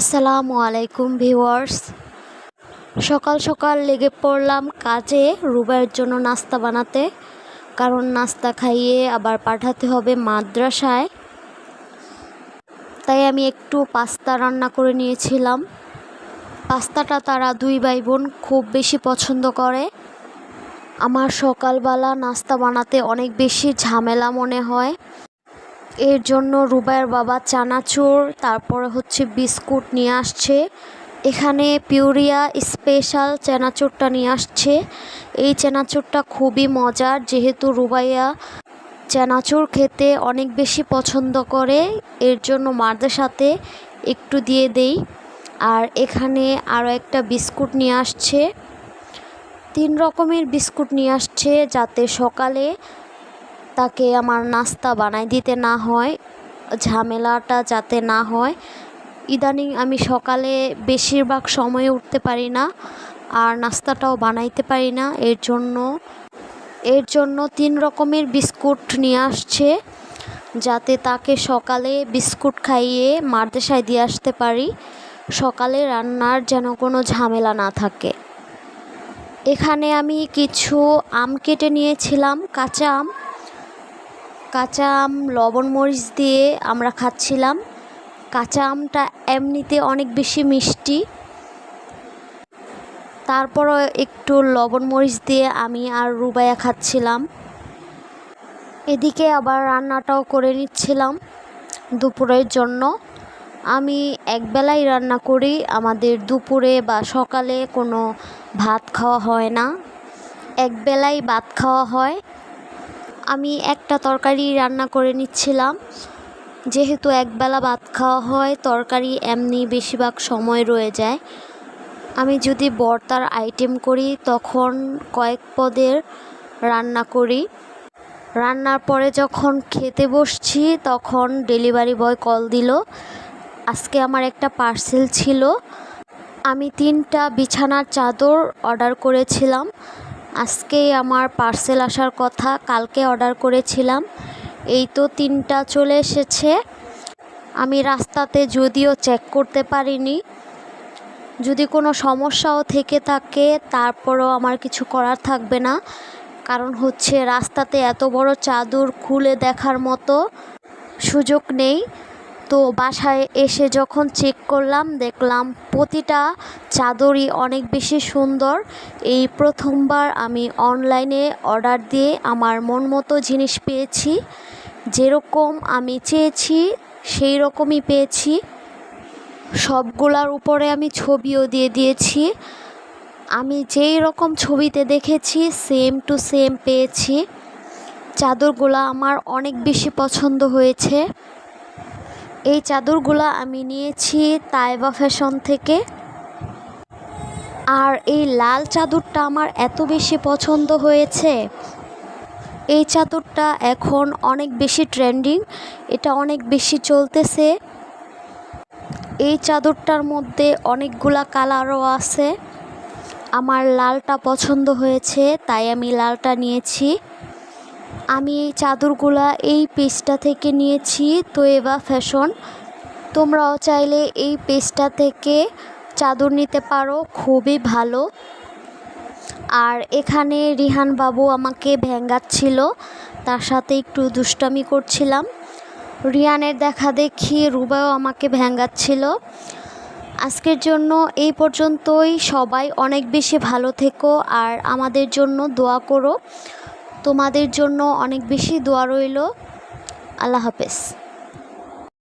আসসালামু আলাইকুম ভিউয়ার্স। সকাল সকাল লেগে পড়লাম কাজে রুবাইয়ের জন্য নাস্তা বানাতে, কারণ নাস্তা খাইয়ে আবার পাঠাতে হবে মাদ্রাসায়। তাই আমি একটু পাস্তা রান্না করে নিয়েছিলাম। পাস্তাটা তারা দুই ভাই বোন খুব বেশি পছন্দ করে। আমার সকালবেলা নাস্তা বানাতে অনেক বেশি ঝামেলা মনে হয়। এর জন্য রুবাইয়ের বাবা চানাচুর, তারপরে হচ্ছে বিস্কুট নিয়ে আসছে। এখানে পিউরিয়া স্পেশাল চানাচুরটা নিয়ে আসছে। এই চানাচুরটা খুবই মজার, যেহেতু রুবাইয়া চানাচুর খেতে অনেক বেশি পছন্দ করে, এর জন্য মারদের সাথে একটু দিয়ে দেই। আর এখানে আরও একটা বিস্কুট নিয়ে আসছে। তিন রকমের বিস্কুট নিয়ে আসছে যাতে সকালে তাকে আমার নাস্তা বানাই দিতে না হয়, ঝামেলাটা যাতে না হয়। ইদানিং আমি সকালে বেশিরভাগ সময়ে উঠতে পারি না আর নাস্তাটাও বানাইতে পারি না। এর জন্য এর জন্য তিন রকমের বিস্কুট নিয়ে আসছে, যাতে তাকে সকালে বিস্কুট খাইয়ে মারদেশায় দিয়ে আসতে পারি। সকালে রান্নার যেন কোনো ঝামেলা না থাকে। এখানে আমি কিছু আম কেটে নিয়েছিলাম, কাঁচা আম। কাঁচা আম, লবণ মরিচ দিয়ে আমরা খাচ্ছিলাম। কাঁচা আমটা এমনিতে অনেক বেশি মিষ্টি। তারপরও একটু লবণ মরিচ দিয়ে আমি আর রুবাইয়া খাচ্ছিলাম। এদিকে আবার রান্নাটাও করে নিচ্ছিলাম দুপুরের জন্য। আমি একবেলাই রান্না করি, আমাদের দুপুরে বা সকালে কোনো ভাত খাওয়া হয় না। একবেলাই ভাত খাওয়া হয়। আমি একটা তরকারি রান্না করে নিচ্ছিলাম। যেহেতু একবেলা ভাত খাওয়া হয়, তরকারি এমনি বেশিরভাগ সময় রয়ে যায়। আমি যদি বর্তার আইটেম করি, তখন কয়েক পদের রান্না করি। রান্নার পরে যখন খেতে বসছি, তখন ডেলিভারি বয় কল দিল। আজকে আমার একটা পার্সেল ছিল। আমি তিনটা বিছানার চাদর অর্ডার করেছিলাম। আজকেই আমার পার্সেল আসার কথা, কালকে অর্ডার করেছিলাম। এই তো তিনটা চলে এসেছে। আমি রাস্তাতে যদিও চেক করতে পারিনি। যদি কোনো সমস্যাও থেকে থাকে, তারপরও আমার কিছু করার থাকবে না। কারণ হচ্ছে রাস্তাতে এত বড় চাদর খুলে দেখার মতো সুযোগ নেই। তো বাসায় এসে যখন চেক করলাম, দেখলাম প্রতিটা চাদরই অনেক বেশি সুন্দর। এই প্রথমবার আমি অনলাইনে অর্ডার দিয়ে আমার মন মতো জিনিস পেয়েছি। যেরকম আমি চেয়েছি, সেই রকমই পেয়েছি। সবগুলার উপরে আমি ছবিও দিয়ে দিয়েছি। আমি যেই রকম ছবিতে দেখেছি সেম টু সেম পেয়েছি। চাদরগুলো আমার অনেক বেশি পছন্দ হয়েছে। এই চাদরগুলো আমি নিয়েছি তাইবা ফ্যাশন থেকে। আর এই লাল চাদরটা আমার এত বেশি পছন্দ হয়েছে। এই চাদরটা এখন অনেক বেশি ট্রেন্ডিং, এটা অনেক বেশি চলতেছে। এই চাদরটার মধ্যে অনেকগুলা কালারও আছে। আমার লালটা পছন্দ হয়েছে, তাই আমি লালটা নিয়েছি। আমি এই চাদরগুলা এই পেজটা থেকে নিয়েছি তোয়েবা ফ্যাশন। তোমরাও চাইলে এই পেজটা থেকে চাদর নিতে পারো, খুবই ভালো। আর এখানে রিহান বাবু আমাকে ভেঙ্গাচ্ছিল, তার সাথে একটু দুষ্টামি করছিলাম। রিয়ানের দেখা দেখি রুবাও আমাকে ভেঙ্গাচ্ছিল। আজকের জন্য এই পর্যন্তই। সবাই অনেক বেশি ভালো থেকো আর আমাদের জন্য দোয়া করো। তোমাদের জন্য অনেক বেশি দোয়া রইল। আল্লাহ হাফেজ।